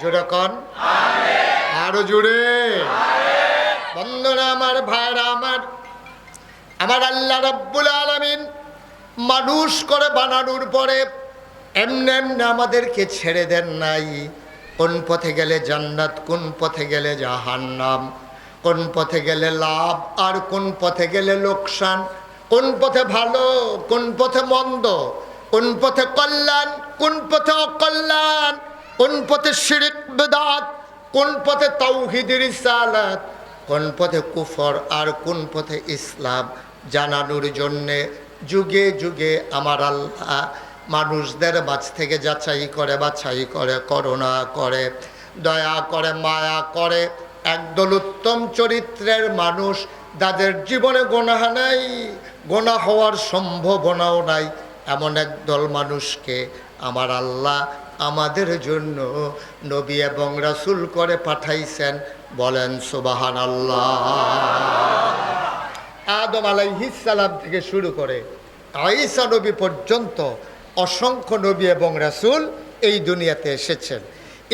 জোরে কন। আরও জোরে। বন্ধনা আমার ভাইরা আমার। আমার আল্লাহ রব্বুল আলমিন মানুষ করে বানানোর পরে এমনি এমনি আমাদেরকে ছেড়ে দেন নাই। কোন পথে গেলে জান্নাত কোন পথে গেলে জাহান্নাম কোন পথে গেলে লাভ আর কোন পথে গেলে লোকসান কোন পথে ভালো কোন পথে মন্দ কোন পথে কল্যাণ কোন পথে অকল্যাণ কোন পথে শিরিক, বেদাত, কোন পথে তৌহিদের সালাত কোন পথে কুফর আর কোন পথে ইসলাম জানানোর জন্যে যুগে যুগে আমার আল্লাহ মানুষদের মাঝ থেকে যাচাই করে, বাছাই করে, করুণা করে, দয়া করে, মায়া করে। একদল উত্তম চরিত্রের মানুষ যাদের জীবনে গোনা নাই গোনা হওয়ার সম্ভাবনাও নাই। এমন একদল মানুষকে আমার আল্লাহ আমাদের জন্য নবী এবং রাসুল করে পাঠাইছেন। বলেন সুবাহান আল্লাহ আদম আলাইহিসালাম থেকে শুরু করে আইসা নবী পর্যন্ত অসংখ্য নবী এবং রাসুল এই দুনিয়াতে এসেছেন।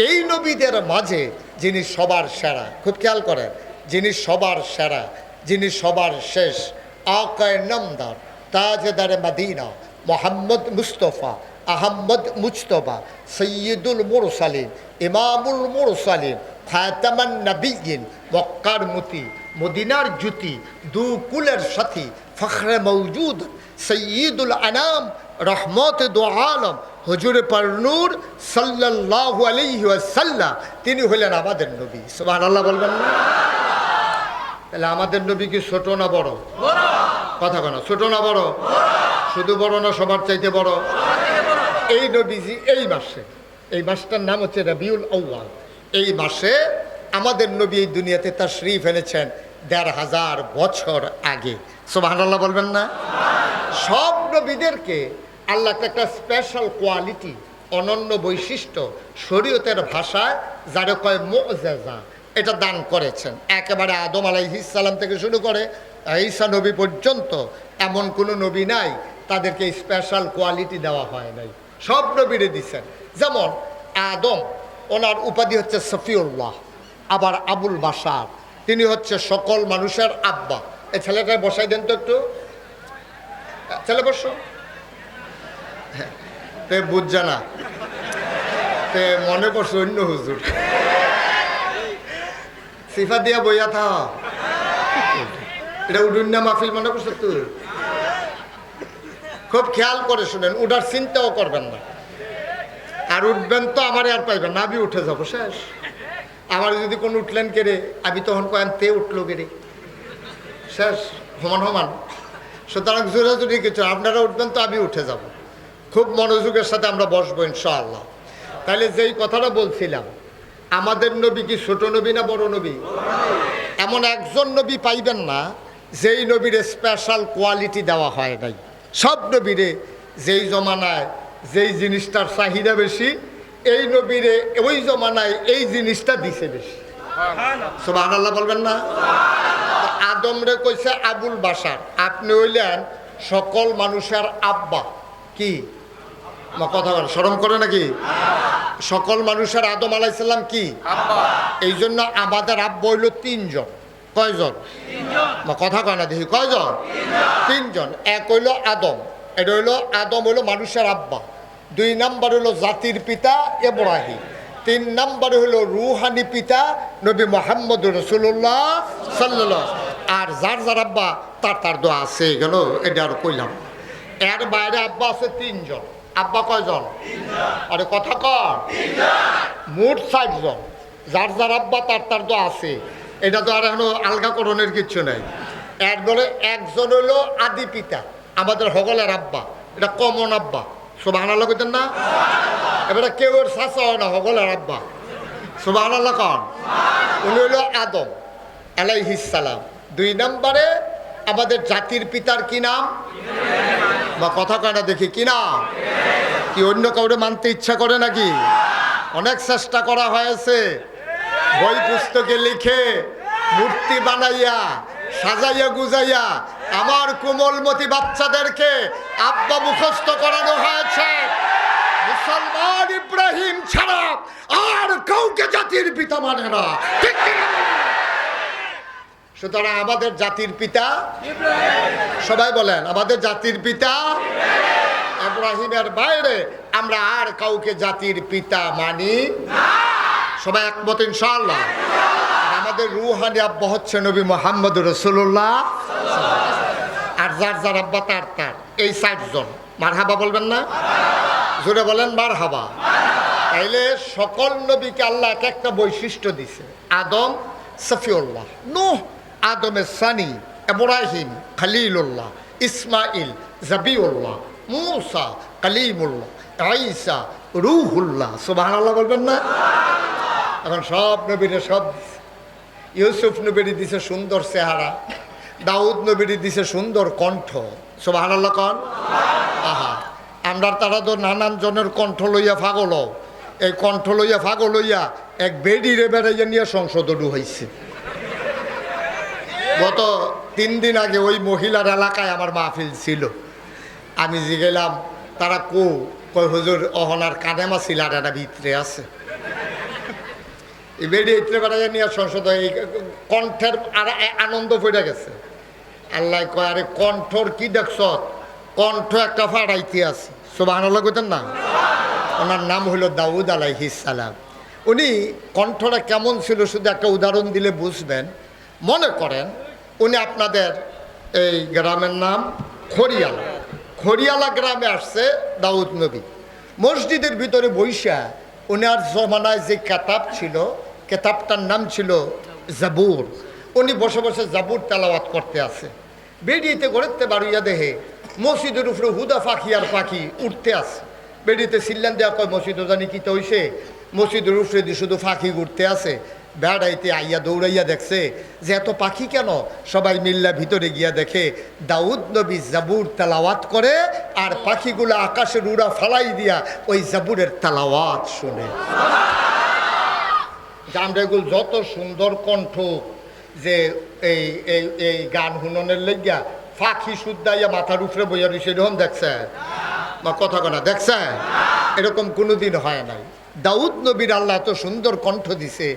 এই নবীদের মাঝে যিনি সবার সেরা, খুব খেয়াল করেন, যিনি সবার সেরা, যিনি সবার শেষ, আকায় নামদার, তাজদারে মাদিনা, মোহাম্মদ মুস্তফা আহম্মদ মুস্তফা সৈয়দুল মুরসালিন, ইমামুল মুরসালিন, খাতামান নবীন মক্কার মতি, মদিনার জুতি দু কুলের সাথী, ফখরে মৌজুদ সৈয়দুল আনাম রহমত দো আলম, হজুর পারনুর সাল্লাল্লাহু আলাইহি ওয়াসাল্লাম। তিনি হলেন আমাদের নবী। সুবহানাল্লাহ বলবেন না? তাহলে আমাদের নবী কি ছোট না বড়? কথা কেন ছোট না বড়? শুধু বড় না সবার চাইতে বড়? এই নবীজি এই মাসে, এই মাসটার নাম হচ্ছে রবিউল আউ্য়াল। এই মাসে আমাদের নবী এই দুনিয়াতে তার শ্রী ফেলেছেন দেড় হাজার বছর আগে। সোবাহান্লাহ বলবেন না? সব নবীদেরকে আল্লাহ একটা স্পেশাল কোয়ালিটি অনন্য বৈশিষ্ট্য শরীয়তের ভাষায় যারে কয় মোজেজা, এটা দান করেছেন। একেবারে আদম আলাইহিসাল্লাম থেকে শুরু করে ঈসা নবী পর্যন্ত এমন কোনো নবী নাই, তাদেরকে স্পেশাল কোয়ালিটি দেওয়া হয় নাই। সব নবীরে দিচ্ছেন যেমন আদম ওনার উপাধি হচ্ছে সফিউল্লাহ আবার আবুল বাসার তিনি হচ্ছে সকল মানুষের আব্বা। এই ছেলেটায় বসাই দেন তো একটু। ছেলে বসো। হ্যাঁ, তে বুঝছে না। তে মনে করছ অন্য হুজুর। সিফা দিয়া বইয়া থা এটা উডুন না মাহফিল মনে করছ তুই খুব খেয়াল করে শুনেন, উঠার চিন্তাও করবেন না। আর উঠবেন তো আমার আর পাইবেন না, আমি উঠে যাব, শেষ। আমার যদি কোন উঠলেন কেড়ে আমি তখন কয়েন তে উঠল কেড়ে শেষ, সমান সমান। সুতরাং জোরে কিছু আপনারা উঠবেন তো আমি উঠে যাব। খুব মনোযোগের সাথে আমরা বসবো ইনশাআল্লাহ। তাহলে যেই কথাটা বলছিলাম, আমাদের নবী কি ছোট নবী না বড় নবী? এমন একজন নবী পাইবেন না, যেই নবীর স্পেশাল কোয়ালিটি দেওয়া হয় নাই। সব নবীরে যেই জমানায় যেই জিনিসটার চাহিদা বেশি এই নবীরে ওই জমানায় এই জিনিসটা দিছে বেশি। সুবাহ আল্লাহ বলবেন না? আদমরে কইছে আবুল বাসার আপনি হইলেন সকল মানুষের আব্বা। কি? কথা বলেন শরম করে নাকি? সকল মানুষের আদম আলাইসাল্লাম কি? এই জন্য আমাদের আব্বা হইল তিনজন। কয়জন? কথা কয় না দেখি কয়জন? তিনজন। এক হইল আদম এটা হইল আদম হইল মানুষের আব্বা। দুই নাম্বার হইল জাতির পিতা এব্রাহিম তিন নাম্বার হইল রুহানি পিতা নবী মোহাম্মদ রসুল্লাহ সাল্লাহ আর যার যার আব্বা তার তার দোয়া আছে গেল এটা আর কইলাম। এর বাইরে আব্বা আছে তিনজন। আব্বা কয়জন? আরে কথা কর মোট ষাটজন যার যার আব্বা তার তার তো আছে। এটা তো আর এখনও আলগাকরণের কিচ্ছু নাই। এর একজন হলো আদি পিতা, আমাদের হগলের আব্বা, এটা কমন আব্বা। সুবাহ আল্লাহ কইতেন না? এবারে কেউ ওর শাসা হয় না, হগলের আব্বা। সুবাহ আল্লাহ কন। উনি হলো আদম আলাইহিসালাম দুই নম্বরে, আমাদের জাতির পিতার কি নাম? বা কথা কয়না দেখি, কি নাম? কি অন্য কাউরে মানতে ইচ্ছা করে নাকি? অনেক চেষ্টা করা হয়েছে। বই পুস্তকে লিখে মূর্তি বানাইয়া, সাজাইয়া, গুজাইয়া আমার কোমলমতি বাচ্চাদেরকে আব্বা মুখস্থ করানো হয়েছে। মুসলমান ইব্রাহিম ছাড়া আর কাউকে জাতির পিতা মানে না। সুতরাং আমাদের জাতির পিতা সবাই বলেন, আমাদের জাতির পিতা ইব্রাহিমের বাইরে আমরা আর কাউকে জাতির পিতা মানি সবাই একমত, ইনশাআল্লাহ। আমাদের রুহানি আব্বা হচ্ছে নবী মোহাম্মদ রসুল্লাহ আর যার যার আব্বা তার তার। এই ষাটজন মার হাবা বলবেন না? জোরে বলেন মার হাবা তাইলে সকল নবীকে আল্লাহ এক একটা বৈশিষ্ট্য দিছে। আদম, সফিউল্লাহ। নুহ, আদমের সানি, ইব্রাহিম, খালিলুল্লাহ। ইসমাইল জাবিউল্লাহ। মুসা, কালিমুল্লাহ। আইসা রুহুল্লাহ। সুবহানাল্লাহ বলবেন না? এখন সব নবীরে সব ইউসুফ নবীরে দিছে সুন্দর চেহারা, দাউদ নবীরে দিছে সুন্দর কণ্ঠ। সুবহানাল্লাহ কন? আহা, আমরা তারা তো নানান জনের কণ্ঠ লইয়া ফাগল এই কণ্ঠ লইয়া ফাগল লইয়া এক বেডিরে বেড়াইয়া নিয়ে সংসদও হয়েছে গত তিন দিন আগে ওই মহিলার এলাকায় আমার মাহফিল ছিল। আমি যে গেলাম তারা কো? কই হুজুর, অহনার কানেমা একটা ভিতরে আছে। বেডি বেড়াইয়া নিয়ে সংসদ এই কণ্ঠের আর আনন্দ পড়ে গেছে। আল্লাহ কয়, আরে কণ্ঠর কি দেখছ? কণ্ঠ একটা ফাড়াইতে আছে সোবাহান কইতেন না? ওনার নাম হলো দাউদ সালাম। উনি কণ্ঠটা কেমন ছিল শুধু একটা উদাহরণ দিলে বুঝবেন। মনে করেন উনি আপনাদের এই গ্রামের নাম খড়িয়ালা। খড়িয়ালা গ্রামে আসছে দাউদ নবী। মসজিদের ভিতরে বৈশা উনার জমানায় যে কেতাব ছিল কেতাবটার নাম ছিল জাবুর। উনি বসে বসে জাবুর তেলাওয়াত করতে আছে বেরিয়েতে গড়তে বাড়িয়া দেহে মসজিদের উপরে হুদা পাখি আর পাখি উঠতে আছে বেরিয়েতে সিল্লান দেওয়া কয় মসজিদও জানি কি তো হইছে? মসজিদের উপরে দিয়ে শুধু পাখি ঘুরতে আছে বেড়াইতে আইয়া দৌড়াইয়া দেখছে যে এত পাখি কেন? সবাই মিল্লা ভিতরে গিয়া দেখে দাউদ নবী জাবুর তেলাওয়াত করে আর পাখিগুলো আকাশের উড়া ফালাই দিয়া ওই জাবুরের তেলাওয়াত শুনে। জামরেগুল যত সুন্দর কণ্ঠ যে এই এই এই গান হুননের লেগিয়া ফাঁকি শুদ্ধাইয়া মাথার উপরে বইয়া রয়েছে এরকম দেখছে? বা কথা কনা, দেখছে? এরকম কোনোদিন হয় নাই। দাউদ নবীর আল্লাহ এত সুন্দর কণ্ঠ দিছে,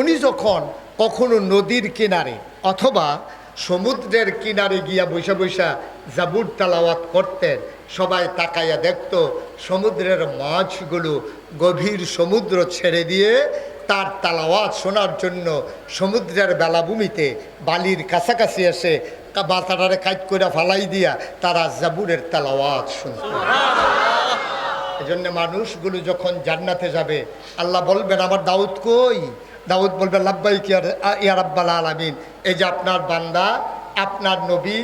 উনি যখন কখনো নদীর কিনারে অথবা সমুদ্রের কিনারে গিয়া বৈশা বৈশা জাবুর তালাওয়াত করতেন, সবাই তাকাইয়া দেখত সমুদ্রের মাছগুলো গভীর সমুদ্র ছেড়ে দিয়ে তার তালাওয়াত শোনার জন্য সমুদ্রের বেলাভূমিতে বালির কাছাকাছি এসে বাতাটারে কাজ করে ফালাই দিয়া তারা জাবুরের তালাওয়াত শুনত এই জন্য মানুষগুলো যখন জান্নাতে যাবে, আল্লাহ বলবেন, আমার দাউদ কই? দাউদ বলবে লাব্বাই ইয়ার আব্বাল আলামিন। এই যে আপনার বান্দা, আপনার নবী,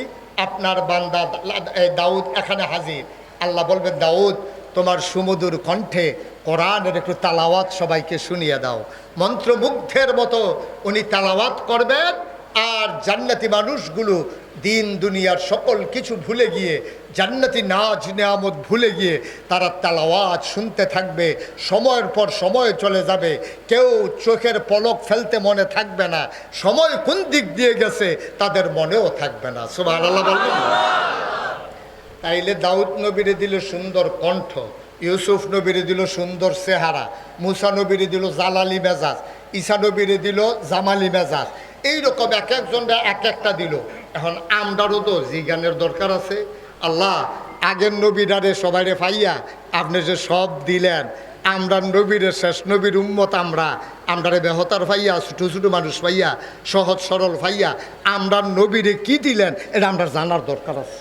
আপনার বান্দা দাউদ এখানে হাজির। আল্লাহ বলবেন, দাউদ, তোমার সুমধুর কণ্ঠে কোরআনের একটু তালাওয়াত সবাইকে শুনিয়ে দাও। মন্ত্রমুগ্ধের মতো উনি তালাওয়াত করবেন আর জান্নাতি মানুষগুলো দিন দুনিয়ার সকল কিছু ভুলে গিয়ে, জান্নাতি নাচ নেয়ামত ভুলে গিয়ে তারা তালাওয়াত শুনতে থাকবে, সময়ের পর সময় চলে যাবে। কেউ চোখের পলক ফেলতে মনে থাকবে না। সময় কোন দিক দিয়ে গেছে তাদের মনেও থাকবে না। সুবাহ আল্লাহ বলবেন তাইলে দাউদ নবীরে দিল সুন্দর কণ্ঠ। ইউসুফ নবীরে দিল সুন্দর চেহারা, মুসা নবীরে দিল জালালি মেজাজ, ঈসা নবীরে দিল জামালি মেজাজ। এইরকম এক একজনরা এক একটা দিল। এখন আমরারও তো জিজ্ঞানের দরকার আছে। আল্লাহ, আগের নবীরারে সবাইরে পাইয়া আপনি যে সব দিলেন, আমরা নবীরে শেষ নবীর উম্মত আমরা। আমরারে বেহতার পাইয়া, ছোটো ছোটো মানুষ পাইয়া, সহজ সরল পাইয়া, আমরা নবীরে কি দিলেন, এটা আমরা জানার দরকার আছে।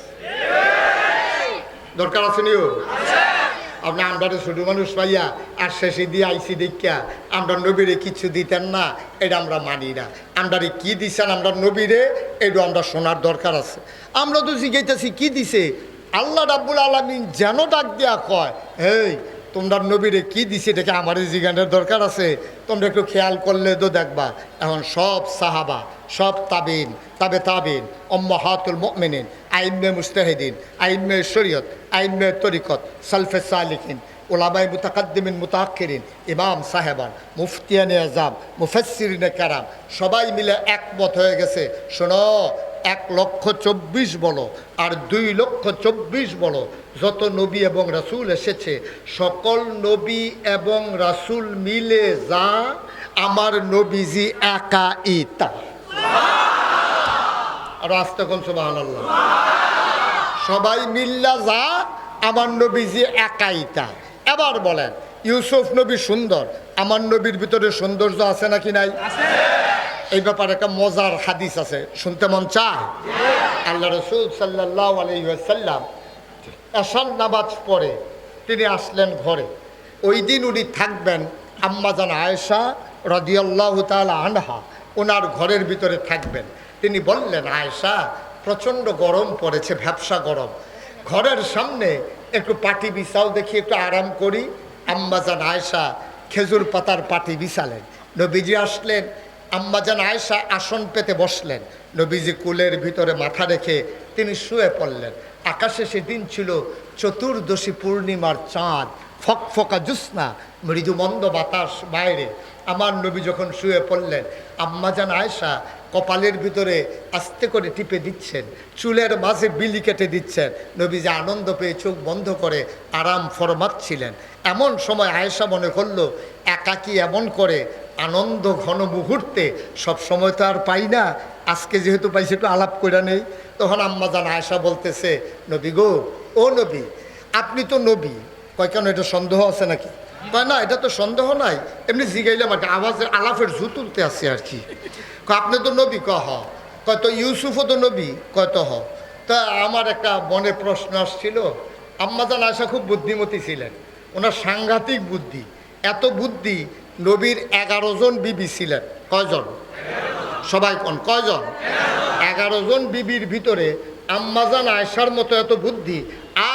দরকার আছে নিও? আপনি আমরা ছোট মানুষ পাইয়া আর শেষে দিয়ে আইসি দেখিয়া, আমরা নবীরে কিছু দিতেন না, এটা আমরা মানি না। আমরা কি দিছেন আমরা নবীরে এটা আমরা শোনার দরকার আছে। আমরা তো জিজ্ঞাইতেছি, কি দিছে? আল্লাহ রাব্বুল আলমিন যেন ডাক দেয়া কয় এই তোমরা নবীরে কি দিছে এটাকে আমার জিজ্ঞানের দরকার আছে? তোমরা একটু খেয়াল করলে তো দেখবা। এখন সব সাহাবা, সব তাবিন, তাবে তাবিন অম্মাহাতুল মুমিনিন আইমে মুস্তাহিদিন আইমে শরীয়ত আইমে তরিকত, সালফে সালিকিন ওলামাই মুতাকাদ্দিমিন মুতাক্ষিরিন ইমাম সাহেবান, মুফতিয়ানে আজাম মুফাসসিরিনে কারাম, সবাই মিলে একমত হয়ে গেছে। শোনো এক লক্ষ চব্বিশ বলো আর দুই লক্ষ চব্বিশ বলো। যত নবী এবং রাসূল এসেছে, সকল নবী এবং রাসূল মিলে যা আমার নবীজি একা ইতা কোন সুবাহ সবাই মিল্লা যা আমার নবীজি একাইতা এবার বলেন, ইউসুফ নবী সুন্দর, আমার নবীর ভিতরে সৌন্দর্য আছে নাকি নাই? এই ব্যাপারে একটা মজার হাদিস আছে। শুনতে মন চায়? আল্লাহ রসুল সাল্লাহ আলহিহাসাল্লাম এসান নামাজ পড়ে তিনি আসলেন ঘরে। ওই দিন উনি থাকবেন আম্মাজান আয়েশা রদিয়াল্লাহ তালা আনহা ওনার ঘরের ভিতরে থাকবেন। তিনি বললেন আয়েশা প্রচণ্ড গরম পড়েছে ভ্যাবসা গরম। ঘরের সামনে একটু পাটি বিছাও দেখি একটু আরাম করি। আম্মাজান আয়েশা খেজুর পাতার পাটি বিছালেন। নবীজি আসলেন আম্মাজান আয়েশা আসন পেতে বসলেন। নবীজি কুলের ভিতরে মাথা রেখে তিনি শুয়ে পড়লেন। আকাশে সেদিন ছিল চতুর্দশী পূর্ণিমার চাঁদ। ফকফকা জুসনা মৃদু মন্দ বাতাস বাইরে। আমার নবী যখন শুয়ে পড়লেন আম্মাজান আয়েশা কপালের ভিতরে আস্তে করে টিপে দিচ্ছেন, চুলের মাঝে বিলি কেটে দিচ্ছেন। নবী যে আনন্দ পেয়ে চোখ বন্ধ করে আরাম ফরমাচ্ছিলেন এমন সময় আয়েশা মনে করল একাকি এমন করে আনন্দ ঘন মুহূর্তে, সব সময় তো আর পাই না। আজকে যেহেতু পাইছি, একটু আলাপ করে নেই। তখন আম্মাজান আয়েশা বলতেছে, নবী গো, ও নবী, আপনি তো নবী। কয়, কেন, এটা সন্দেহ আছে নাকি? কয়, না, এটা তো সন্দেহ নাই। এমনি জিগাইলাম আর আওয়াজের আলাপের জু তুলতে আসছে আর কি। আপনি তো নবী? ক হ। কয়, তো ইউসুফও তো নবী? কয়, তো, হ। তা আমার একটা মনে প্রশ্ন আসছিল। আম্মাজান আয়সা খুব বুদ্ধিমতী ছিলেন। ওনার সাংঘাতিক বুদ্ধি, এত বুদ্ধি নবীর এগারো জন বিবি ছিলেন। কয়জন? সবাই কোন? কয়জন? এগারো জন বিবির ভিতরে আম্মাজান আয়সার মতো এত বুদ্ধি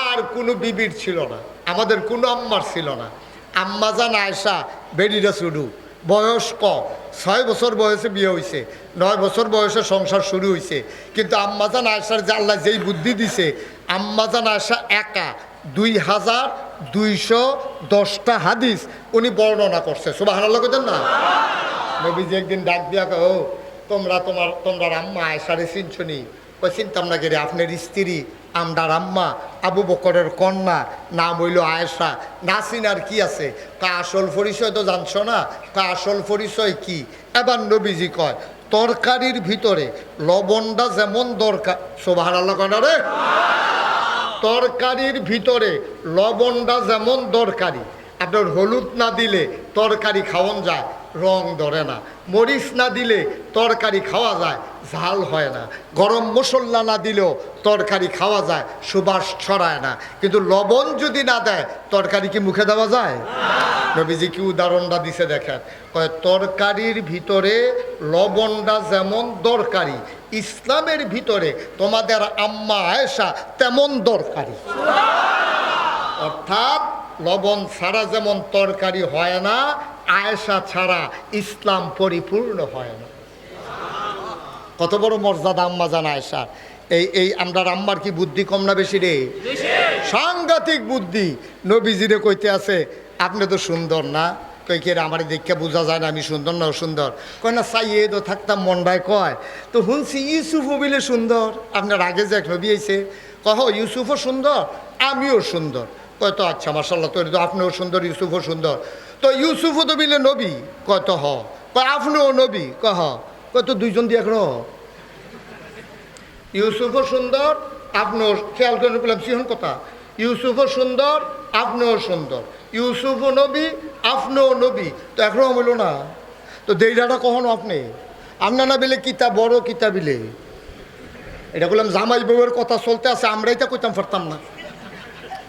আর কোনো বিবির ছিল না। আমাদের কোনো আম্মার ছিল না। আম্মাজান আয়সা বেডিরা শুরু বয়স কম ছয় বছর বয়সে বিয়ে হয়েছে নয় বছর বয়সে সংসার শুরু হয়েছে কিন্তু আম্মাজান আয়সার আল্লাহ যেই বুদ্ধি দিছে আম্মাজান আয়সা একা দুই হাজার দুইশো দশটা হাদিস উনি বর্ণনা করছে। সুবাহ না? নবীজি একদিন ডাক দিয়া ও তোমরা তোমার তোমরা আম্মা আয়সারে চিনছনি ওই চিনতাম না গেলে আপনার স্ত্রী আমদার আম্মা আবু বকরের কন্যা নাম হইল আয়েশা নাসিন আর কি আছে? কা আসল পরিচয় তো জানছো না? কা আসল পরিচয় কি? এবার নবীজি কয় তরকারির ভিতরে লবণটা যেমন দরকার সোভার আল্লাহ কয় রে? তরকারির ভিতরে লবণটা যেমন দরকারি, আপনার হলুদ না দিলে তরকারি খাওয়ান যায়, রং ধরে না। মরিচ না দিলে তরকারি খাওয়া যায়, ঝাল হয় না। গরম মশলা না দিলেও তরকারি খাওয়া যায়, সুবাস ছড়ায় না। কিন্তু লবণ যদি না দেয়, তরকারি কি মুখে দেওয়া যায়? নবীজি কি উদাহরণটা দিছে দেখেন। তরকারির ভিতরে লবণটা যেমন দরকারি ইসলামের ভিতরে তোমাদের আম্মা আয়েশা তেমন দরকারি। অর্থাৎ লবণ ছাড়া যেমন তরকারি হয় না, আয়েশা ছাড়া ইসলাম পরিপূর্ণ হয় না। কত বড় মর্যাদা আম্মা জান আয়েশার। এই এই আমরা আম্মার কি বুদ্ধি কম না বেশি রে? সাংঘাতিক বুদ্ধি। নবীজিরে কইতে আছে, আপনি তো সুন্দর না। কই কে আমার দেখে বোঝা যায় না, আমি সুন্দর না সুন্দর কয়, না চাইয়ে তো থাকতাম, মনটায় কয়, তো শুনছি ইউসুফও বিলে সুন্দর। আপনার আগে যে এক নবী আইছে, কহ, ইউসুফও সুন্দর, আমিও সুন্দর। কয়, তো আচ্ছা মার্শাল্লাহ তো তো আপনিও সুন্দর, ইউসুফও সুন্দর। তো ইউসুফও তো বিলে নবী, কয়, তো হ। কয়, আপনিও নবী। কহ কয়, তো দুইজন দিয়ে এখন ইউসুফও সুন্দর, আপনিও খেয়াল করে পেলাম সিহন কথা। ইউসুফও সুন্দর, আপনিও সুন্দর। ইউসুফও নবী আপনিও নবী, তো এখনও বলল না। তো দেইরাটা কখনো আপনি? আপনার না বেলে কিতা বড়, কিতা বিলে? এটা বললাম জামাই বউয়ের কথা চলতে আছে, আমরাই তা কইতাম পারতাম না।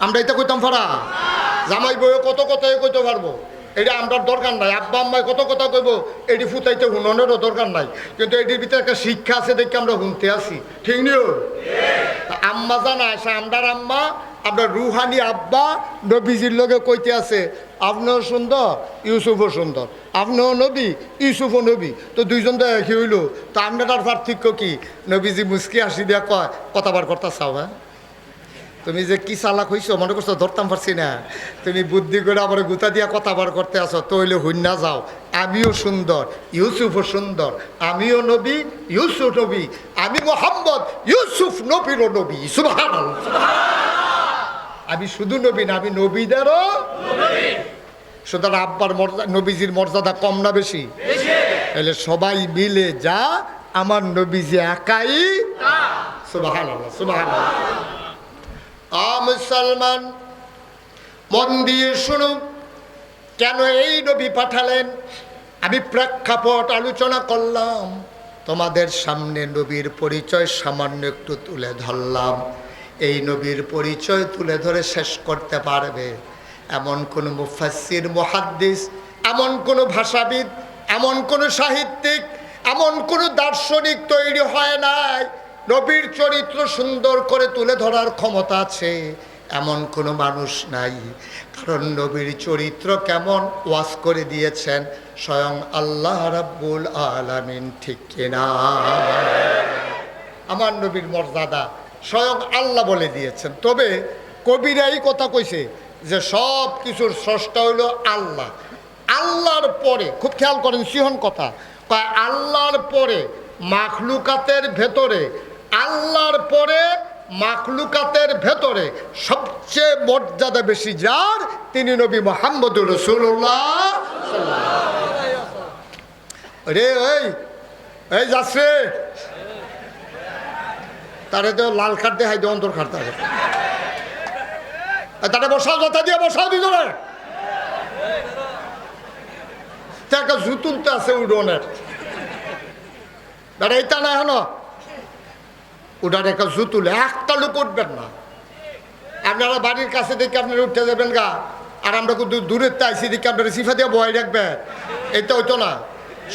আমরাই তা কইতাম ফারা জামাই বউয়ে কত কথাই কইতে পারব? এটা আমরার দরকার নাই। আব্বা আম্মাই কত কথা কইব, এটি ফুটাইতে হুননেরও দরকার নাই। কিন্তু এটির ভিতরে একটা শিক্ষা আছে, দেখে আমরা শুনতে আসি ঠিক নিও আম্মা জানা আসে আমরার আম্মা আপনার রুহানি আব্বা নবীজির লোকে কইতে আছে আপনিও সুন্দর, ইউসুফও সুন্দর। আপনিও নবী, ইউসুফও নবী। তো দুইজন তো একই হইল। তো আপনার পার্থক্য কি? নবীজি মুসকি হাসি দিয়া কয় কথাবার কথা চাও হ্যাঁ? তুমি যে কি চালাক হইছো, মনে করছ ধরতাম পারছি না। তুমি বুদ্ধি করে আবার গুতা দিয়া কথা বার করতে আসো তৈলে হুন্না যাও। আমিও সুন্দর, ইউসুফও সুন্দর। আমিও নবী, ইউসুফ নবী। আমি মোহাম্মদ, ইউসুফ নবীরও নবী। সুবহান আমি শুধু নবী না, আমি নবীদেরও সুতরাং আব্বার মর্যাদা নবীজির মর্যাদা কম না বেশি? তাহলে সবাই মিলে যা, আমার নবীজি একাই মুসলমান, মন দিয়ে শুনুন কেন এই নবী পাঠালেন? আমি প্রেক্ষাপট আলোচনা করলাম, তোমাদের সামনে নবীর পরিচয় সামান্য একটু তুলে ধরলাম। এই নবীর পরিচয় তুলে ধরে শেষ করতে পারবে। এমন কোনো মুফাসির মুহাদ্দিস, এমন কোনো ভাষাবিদ, এমন কোনো সাহিত্যিক, এমন কোনো দার্শনিক তৈরি হয় নাই। নবীর চরিত্র সুন্দর করে তুলে ধরার ক্ষমতা আছে, এমন কোনো মানুষ নাই। কারণ নবীর চরিত্র কেমন ওয়াজ করে দিয়েছেন, স্বয়ং আল্লাহ রাব্বুল আলামিন ঠিক কিনা। আমার নবীর মর্যাদা স্বয়ং আল্লাহ বলে দিয়েছেন। তবে কবিরা এই কথা কইছে যে সব কিছুর স্রষ্টা হইল আল্লাহ। আল্লাহর পরে, খুব খেয়াল করেন সিহন কথা আল্লাহর পরে মাখলুকাতের ভেতরে, আল্লাহর পরে মাখলুকাতের ভেতরে সবচেয়ে মর্যাদা বেশি যার? তিনি নবী মোহাম্মদুর রসুল্লাহ রে, এই রে তারে তো লাল খাট দিয়ে হাই দিয়ে অন্তর কাটতে থাকে তারে বসাও কথা দিয়ে বসাও দিত তা একটা জুতুন তো আছে উডনের। দাঁড়া এইটা না হলো ওটার একটা জুতুল একটা লোক উঠবেন না। আপনারা বাড়ির কাছে দেখে আপনারা উঠতে যাবেন গা। আর আমরা কিন্তু দূরের তাইছি দেখে আপনারা সিফা দিয়ে বয় রাখবেন। এটা হইতো না।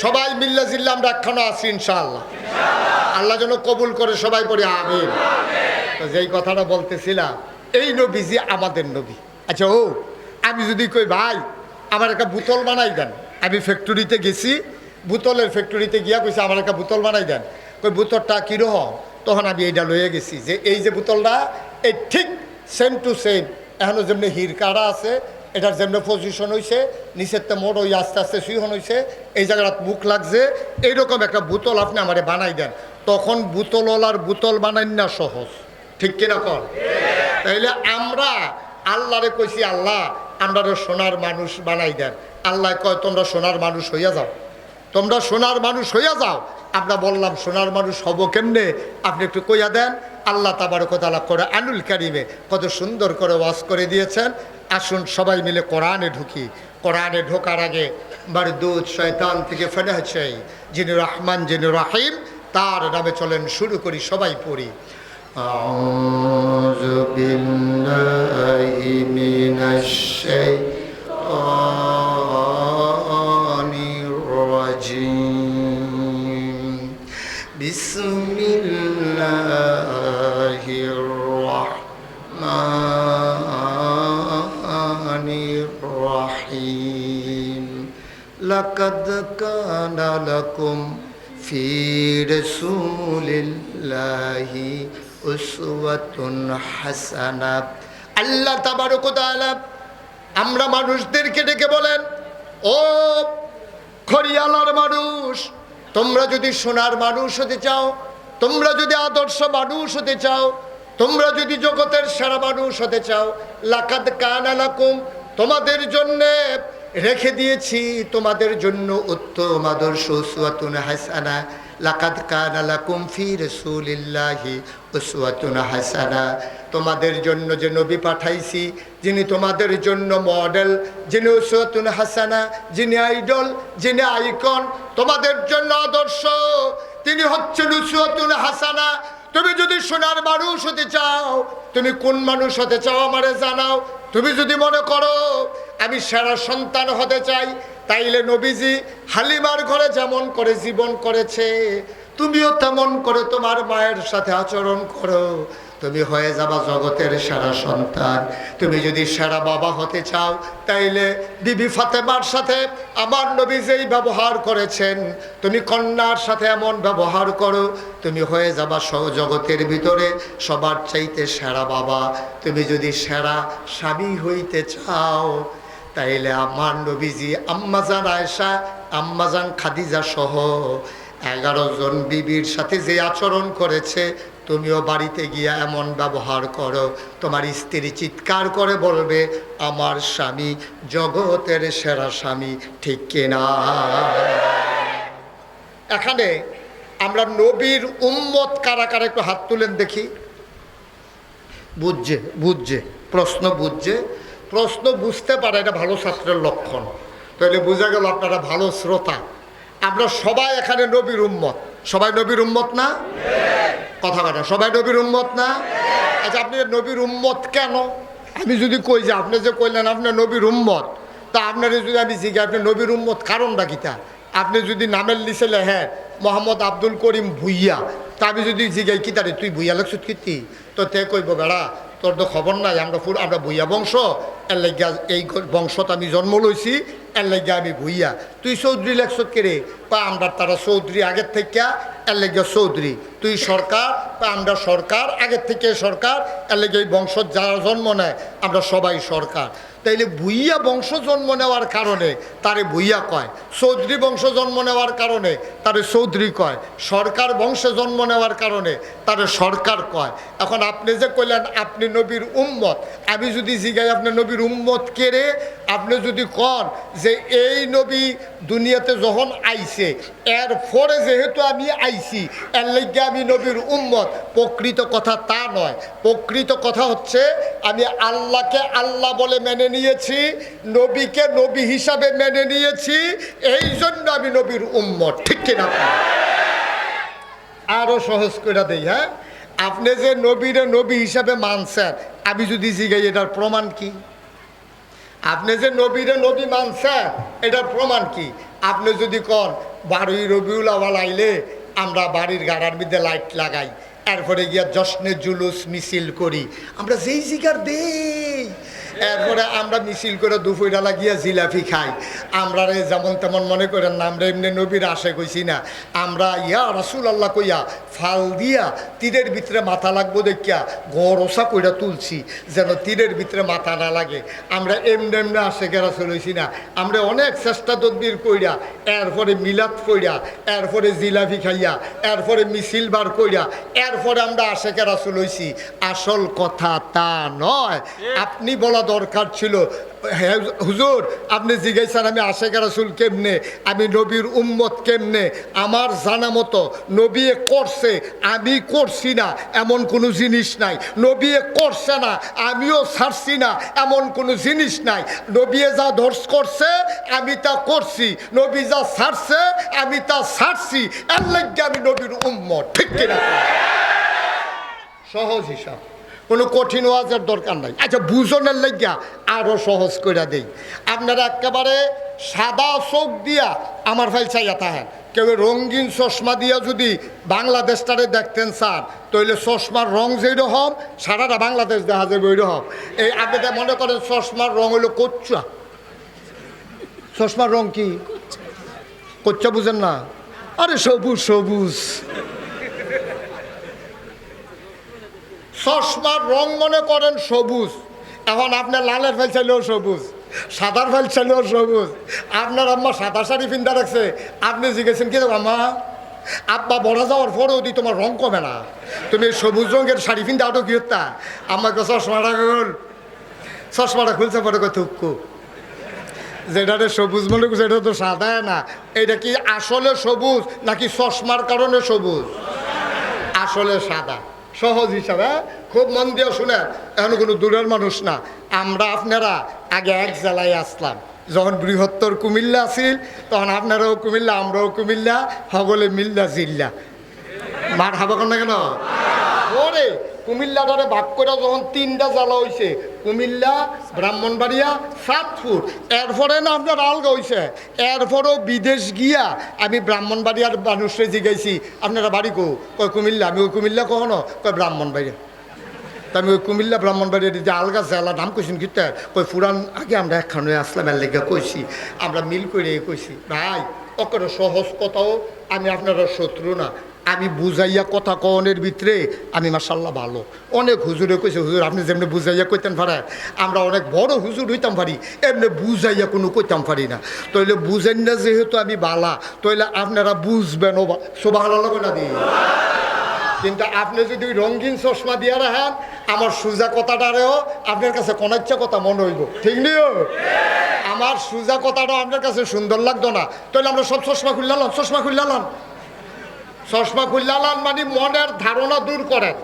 সবাই মিল্লা জিল্লা আমরা একখানো আছি, ইনশাআল্লাহ। আল্লাহ যেন কবুল করে সবাই পড়ে আমিন। তো যেই কথাটা বলতেছিলাম এই নবীজি আমাদের নবী। আচ্ছা ও আমি যদি কই ভাই আমার একটা বোতল বানাই দেন। আমি ফ্যাক্টরিতে গেছি বোতলের ফ্যাক্টরিতে গিয়া কইছে আমার একটা বোতল বানাই দেন। কই বোতলটা কীরকম তখন আমি এইটা লইয়া গেছি যে এই যে বোতলটা এই ঠিক সেম টু সেম এখনও যেমনি হির কাড়া আছে এটার যেমনি পজিশন হয়েছে নিচের তো মোড় ওই আস্তে আস্তে সুইহন হয়েছে এই জায়গাটা মুখ লাগছে, এইরকম একটা বোতল আপনি আমারে বানাই দেন। তখন বোতলওয়ালার বোতল বানাই না সহজ। ঠিক কিনা কর তাইলে আমরা আল্লাহরে কইছি, আল্লাহ আমরা সোনার মানুষ বানাই দেন। আল্লাহ কয়, তোমরা সোনার মানুষ হইয়া যাও। তোমরা সোনার মানুষ হইয়া যাও? আমরা বললাম, সোনার মানুষ হব কেমনে? আপনি একটু কইয়া দেন। আল্লাহ তাবারকতালা করে আনুল কারিমে কত সুন্দর করে ওয়াজ করে দিয়েছেন। আসুন সবাই মিলে কোরআনে ঢুকি কোরআনে ঢোকার আগে বার দুধ শয়তান থেকে ফেলে হচ্ছে যিনি রহমান যিনি রাহিম তার নামে চলেন শুরু করি সবাই পড়ি أعوذ بالله من الشيطان لقد كان لكم في رسول الله أسوة حسنة আল্লাহ তাবারক তাআলা আমরা মানুষদেরকে ডেকে বলেন ও খরিয়ালার মানুষ তোমরা যদি সোনার মানুষ হতে চাও তোমরা যদি আদর্শ মানুষ হতে চাও তোমরা যদি জগতের সেরা মানুষ হতে চাও লাকাদ কান আলাকুম তোমাদের জন্যে রেখে দিয়েছি তোমাদের জন্য উত্তম আদর্শ উসওয়াতুন হাসানা। লাকাদ কান লাকুম ফি রাসূলিল্লাহি উসওয়াতুন হাসানা। তোমাদের জন্য যে নবী পাঠাইছি, যিনি তোমাদের জন্য মডেল, যিনি উসওয়াতুন হাসানা, যিনি আইডল, যিনি আইকন, তোমাদের জন্য আদর্শ। তিনি হচ্ছেন উসওয়াতুন হাসানা। তুমি যদি সোনার মানুষ হতে চাও, তুমি কোন মানুষ হতে চাও আমারে জানাও। তুমি যদি মনে করো আমি সেরা সন্তান হতে চাই, তাইলে নবীজি হালিমার ঘরে যেমন করে জীবন করেছে তুমিও তেমন করে তোমার মায়ের সাথে আচরণ করো। তুমি হয়ে যাবা জগতের সেরা সন্তান। তুমি যদি সেরা বাবা হতে চাও, তাইলে বিবি ফাতেমার সাথে আমার নবী যেই ব্যবহার করেছেন, তুমি কন্যার সাথে এমন ব্যবহার করো। তুমি হয়ে যাবা জগতের ভিতরে সবার চাইতে সেরা বাবা। তুমি যদি সেরা স্বামী হইতে চাও, তাইলে আমার নবীজি আম্মাজান আয়েশা আম্মাজান খাদিজা সহ এগারো জন বিবির সাথে যে আচরণ করেছে, তুমিও বাড়িতে গিয়ে এমন ব্যবহার করো। তোমার স্ত্রী চিৎকার করে বলবে, আমার স্বামী জগতের সেরা স্বামী, ঠিক কিনা এখানে আমরা নবীর উম্মত কারা কারা একটু হাত তুলেন দেখি। বুঝছে বুঝছে, প্রশ্ন বুঝছে। প্রশ্ন বুঝতে পারে, এটা ভালো ছাত্রের লক্ষণ। তাহলে বোঝা গেল আপনারা ভালো শ্রোতা। আমরা সবাই এখানে নবীর উম্মত। সবাই নবীর উম্মত না? কথা কথা সবাই নবীর উম্মত না? আচ্ছা আপনি নবীর উম্মত কেন? আমি যদি কই যে আপনি যে কইলেন আপনার নবীর উম্মত, তা আপনার যদি আমি জিজ্ঞাসা আপনি নবীর উম্মত কারণটা কিতা আপনি যদি নামের লিখে হ্যাঁ মোহাম্মদ আব্দুল করিম ভুইয়া তা আমি যদি জিজ্ঞাই কি তারে তুই ভুইয়া লেখছত কীর্তি তো? তে কইব, বেড়া, তোর তো খবর নাই, আমরা ফুল আমরা ভুইয়া বংশ, এর লাগিয়া এই বংশত আমি জন্ম লইছি এর আমি ভুইয়া। তুই চৌধুরী লেখছত কে রে বা আমরা তারা চৌধুরী আগের থেকে এর চৌধুরী। তুই সরকার বা আমরা সরকার, আগের থেকে সরকার, এর এই বংশ যারা জন্ম নেয়, আমরা সবাই সরকার। তাইলে ভুইয়া বংশ জন্ম নেওয়ার কারণে তারে ভুইয়া কয়। চৌধুরী বংশ জন্ম নেওয়ার কারণে তারে চৌধুরী কয়। সরকার বংশে জন্ম নেওয়ার কারণে তারে সরকার কয়। এখন আপনি যে কইলেন, আপনি নবীর উম্মত, আমি যদি জিগাই আপনি নবীর উম্মত কেড়ে আপনি যদি কন যে এই নবী দুনিয়াতে যখন আইছে এর পরে যেহেতু আমি আইছি, এর লেগে আমি নবীর উম্মত, প্রকৃত কথা তা নয়। প্রকৃত কথা হচ্ছে, আমি আল্লাহকে আল্লাহ বলে মেনে নিয়েছি, নবীকে নবী হিসাবে মেনে নিয়েছি এই জন্য আমি নবীর উম্মত। ঠিক কিনা? আরও সহজ করে দেই হ্যাঁ? আপনি যে নবীরে নবী হিসাবে মানছেন, আমি যদি জিগাই, এটার প্রমাণ কি? আপনি যে নবীরে নবী মানছে এটার প্রমাণ কি? আপনি যদি কন, বারোই রবিউল আওয়াল আইলে আমরা বাড়ির গাড়ার মধ্যে লাইট লাগাই, এরপরে গিয়া জশ্নে জুলুস মিছিল করি। আমরা যেই জিগার দেই। এরপরে আমরা মিছিল করে দুপুরবেলা গিয়া জিলাপি খাই। আমরা রে যেমন তেমন মনে করেন না আমরা এমনি নবীর আশে কইছি না। আমরা ইয়া রাসুল আল্লাহ কইয়া ফাল দিয়া তীরের ভিতরে মাথা লাগবো দেখিয়া গরসা কইরা তুলছি যেন তীরের ভিতরে মাথা না লাগে। আমরা এমনি এমনি আসে গেরা চলেছি না। আমরা অনেক চেষ্টা তদবির কইরা এরপরে মিলাদ কইরা এরপরে জিলাপি খাইয়া এরপরে মিছিল বার কইরা এরপরে আমরা গেরা চলেছি আসল কথা তা নয়। আপনি বলা দরকার ছিল। হুজুর, আপনি জিজ্ঞাসা আমি আশেখ রাসুল কেমনে? আমি নবীর উম্মত কেমনে? আমার জানা মতো নবী করছে, আমি করছি না, এমন কোনো জিনিস নাই। নবী করছে না, আমিও ছাড়ছি না, এমন কোনো জিনিস নাই। নবী যা ধর্ষ করছে, আমি তা করছি। নবী যা ছাড়ছে, আমি তা ছাড়ছি। এর লাগে আমি নবীর উম্মত, ঠিক কিনা? সহজ হিসাব। কোনো কঠিন ওয়াজের দরকার নাই। আচ্ছা বুঝনের লাগিয়া আরও সহজ করে দেই। আপনারা একেবারে সাদা চোখ দিয়া আমার ফাইল চাইয়া তাহেন কেউ রঙিন চশমা দিয়া যদি বাংলাদেশটারে দেখতেন, স্যার তাহলে চশমার রং যেই রকম সারাটা বাংলাদেশ দেখা যাবে ওই রকম এই আপনাদের মনে করেন চশমার রং হইল কোচ্চা চশমার রং কি? কোচ্চা বুঝেন না? আরে সবুজ সবুজ। চশমার রং মনে করেন সবুজ। এখন আপনার লালের ফেল চাইলেও সবুজ, সাদার ফেল চাইলেও সবুজ। আপনার আম্মা সাদা শাড়ি পিন্ধা রাখছে, আপনি জিজ্ঞেসেন, কি আম্মা আব্বা বড় যাওয়ার পরেও দি তোমার রং কমে না। তুমি সবুজ রঙের শাড়ি পিন্ধা আটো কি হত্যা? আমাকে চশমাটা খুল। চশমাটা খুলছে পরে কথা উক্কু যেটাতে সবুজ মনে করছে এটা তো সাদা না। এটা কি আসলে সবুজ নাকি চশমার কারণে সবুজ? আসলে সাদা। সহজ হিসাবে? খুব মন দিয়ে শুনে এখন কোনো দূরের মানুষ না। আমরা আপনারা আগে এক জেলায় আসলাম। যখন বৃহত্তর কুমিল্লা আছিল, তখন আপনারাও কুমিল্লা, আমরাও কুমিল্লা সকলে মিল্লা জিল্লা। মার হাবা কেন? ওরে কুমিল্লাটারে ভাগ করে যখন তিনটা জেলা হয়েছে কুমিল্লা, ব্রাহ্মণবাড়িয়া, সাতপুর। এরপরে না আপনার আলগা হয়েছে এরপরেও বিদেশ গিয়া আমি ব্রাহ্মণবাড়িয়ার মানুষে জিগাইছি আপনারা বাড়ি কো? কয়, কুমিল্লা। আমি ওই কুমিল্লা কখনো? কয়, ব্রাহ্মণবাড়িয়া। আমি ওই কুমিল্লা ব্রাহ্মণবাড়িয়া যে আলগা জেলা নাম কইছেন কি তা? কই ফুরান, আগে আমরা একখানে আসলাম এর লেগে কইছি, আমরা মিল করে কইছি। ভাই ওকে সহজ কথাও আমি আপনারা শত্রু না। আমি বুঝাইয়া কথা কনের ভিতরে আমি মাসাল্লাহ ভালো। অনেক হুজুরে কইছে, হুজুর, আপনি যেমনি বুঝাইয়া কইতেন পারেন আমরা অনেক বড় হুজুর হইতাম পারি, এমনি বুঝাইয়া কোনো কইতাম পারি না। তইলে বুঝেন না যেহেতু আমি বালা, তইলে আপনারা বুঝবেন ও সোবাহ না দিই কিন্তু আপনি যদি রঙিন চশমা দিয়ে রাখেন, আমার সুজা কথাটারেও আপনার কাছে কোনাচ্ছা কথা মনে হইব। ঠিক নিও আমার সুজা কথাটা আপনার কাছে সুন্দর লাগতো না। তাহলে আমরা সব চশমা খুললাম চশমা খুললাম। চশমা খুললাম মানে মনের ধারণা দূর করেন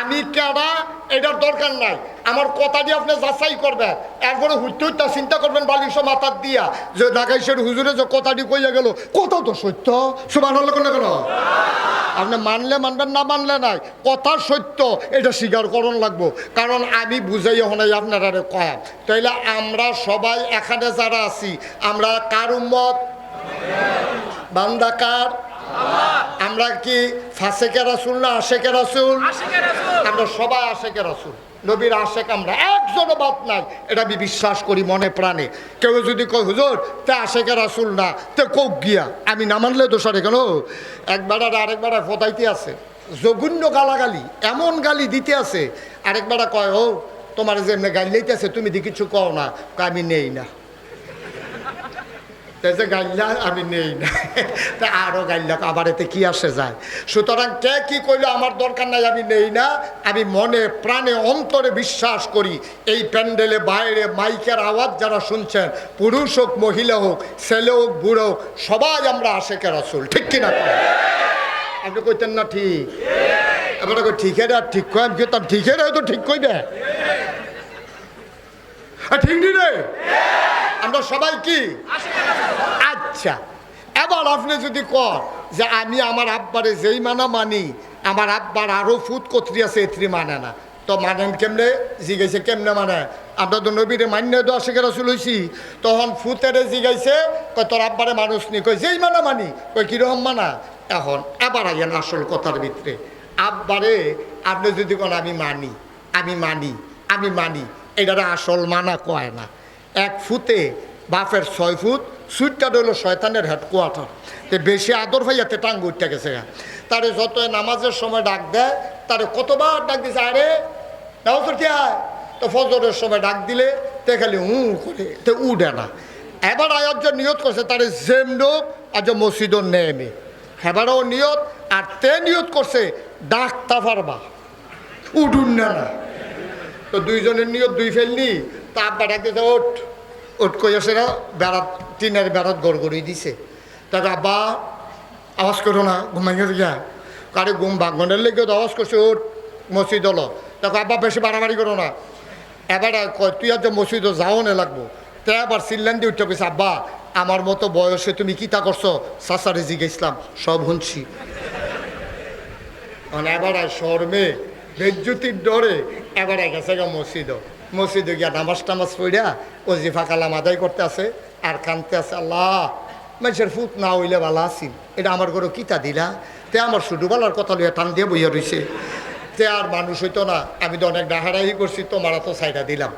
আমি কেডা, এটার দরকার নাই। আমার কথা দিয়ে আপনি যাচাই করবেন। এরপরে হুইতে হুইতে চিন্তা করবেন বালিশ মাথার দিয়া। যে নাগাইশের হুজুরে যে কথাটি কইয়া গেল কথা তো সত্য? সুমান হলো কেন? কেন আপনি মানলে মানবেন, না মানলে নাই। কথা সত্য, এটা স্বীকার করণ লাগবো। কারণ আমি বুঝাই হনাই আপনারা কয়া তাইলে আমরা সবাই এখানে যারা আছি, আমরা কার উম্মত? বান্দাকার আমরা কি ফাঁসেকে রাসুল না আশেকে রাসুল? আমরা সবাই আশেকে রাসুল। নবীর আশেক আমরা। একজনও বাদ নাই। এটা আমি বিশ্বাস করি মনে প্রাণে। কেউ যদি কয় হুজুর তে আশেকে রাসুল না তে কোক গিয়া? আমি না মানলে দোষারে কেন? একবার আর আরেকবার ফতাইতে আছে। জঘন্য গালাগালি এমন গালি দিতে আছে। আরেকবার কয় ও তোমার যে এমনি গালি লইতেছে তুমি দি কিছু কও না। আমি নেই না। যে গাইলা আমি নেই। না তা আরও গাইলা আবার এতে কি আসে যায়? সুতরাং কে কি করল আমার দরকার নাই, আমি নেই না। আমি মনে, প্রাণে, অন্তরে বিশ্বাস করি, এই প্যান্ডেলে বাইরে মাইকের আওয়াজ যারা শুনছেন, পুরুষ হোক, মহিলা হোক, ছেলে হোক, বুড়ো হোক, সবাই আমরা আশেকের আসল ঠিক কিনা? আপনি কইতেন না ঠিক। এবার কই ঠিকের আর ঠিক কয়? আমি কইতাম ঠিকের হয়তো ঠিক কইবে। আর ঠিক নি রে? আমরা সবাই কি? আচ্ছা। এবার আপনি যদি কর যে আমি আমার আব্বারে যেই মানা মানি, আমার আব্বার আরও ফুট কত্রি আছে, এত্রি মানে না। তো মানেন কেমনে? জিগাইছে কেমনে মানে? আমরা তো নবীরে মান্য আশেখ রসুল হইছি। তখন ফুতেরে জিগাইছে, কয়, তোর আব্বারে মানুষ নি কই যেই মানা মানি। কই কীরকম মানা? এখন এবার আইয়েন আসল কথার ভিতরে। আব্বারে আপনি যদি কোন, আমি মানি আমি মানি আমি মানি। এটারে আসল মানা কয় না। এক ফুতে বাপের ছয় ফুট, সুইটটা হলো শয়তানের হেডকোয়ার্টার তে বেশি আদর ভাইয়াতে টাঙ্গ উঠতে গেছে তারে যত নামাজের সময় ডাক দেয়, তারে কতবার ডাক দিছে, আরে কি আয় তো ফজরের সময় ডাক দিলে তে খালি উ করে, তে উঠে না। এবার আয়োজ্য নিয়ত করছে, তারে জেম লোক আজ মসজিদও নেমে। হেবারও নিয়ত, আর তে নিয়ত করছে ডাকতা পারবা, উঠুন না। তো দুইজনের নিয়ত দুই ফেলনি তা আব্বা ডাকতেছে ওঠ ওঠ। না বেড়াত, টিনের বেড়াত গড় গড়ি দিছে। তাকে আব্বা, আওয়াজ করো না, ঘুমাই গেছে কারে ঘুম ভাগনের লেগে তো আওয়াজ করছে ওঠ মসজিদ হলো। তাকে আব্বা বেশি বাড়াবাড়ি করো না। এবার কয়, তুই আজ মসজিদও যাও না লাগবো। তে আবার সিল্লান দিয়ে উঠতে কইছে, আব্বা, আমার মতো বয়সে তুমি কী কিতা করছ? সাসারে জিগেছিলাম সব শুনছি। মানে এবার শর্মে, বেজ্জুতির ডরে এবার গেছে গা মসজিদ মসজিদে গিয়া নামাজ টামাজ পড়িয়া ওজিফা কালাম আদায় করতে আছে আর কানতে আছে, আল্লাহ, মানুষের ফুট না হইলে ভালো আসিল এটা আমার ঘরে কিতা দিলা? তে আমার শুধু বলার কথা লইয়া টান দিয়ে বইয়া রয়েছে তে আর মানুষ হইতো না। আমি তো অনেক ডাহারাহি করছি, তোমারা তো সাইডা দিলাম।